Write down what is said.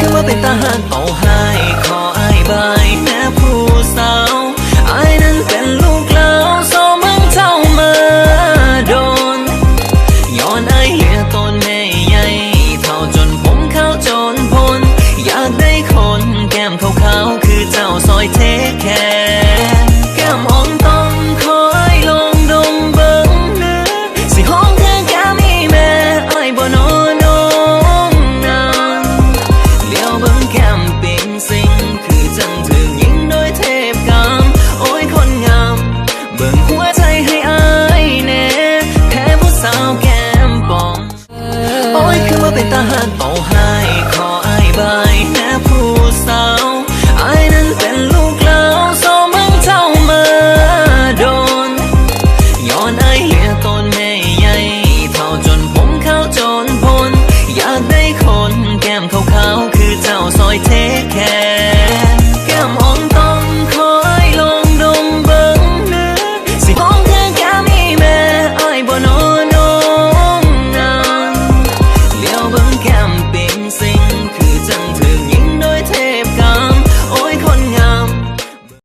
คือว่าเป็นตาหักเอาให้ขออายบายแม่ผู้สาวอายนั้นเป็นลูกเล้าโซมังเท่ามาโดน ย้อนไอายเหลือตนแม่ใหญ่เท่าจนผมเข้าจนพ้นอยากได้คนแก้มเขา เบิ่ง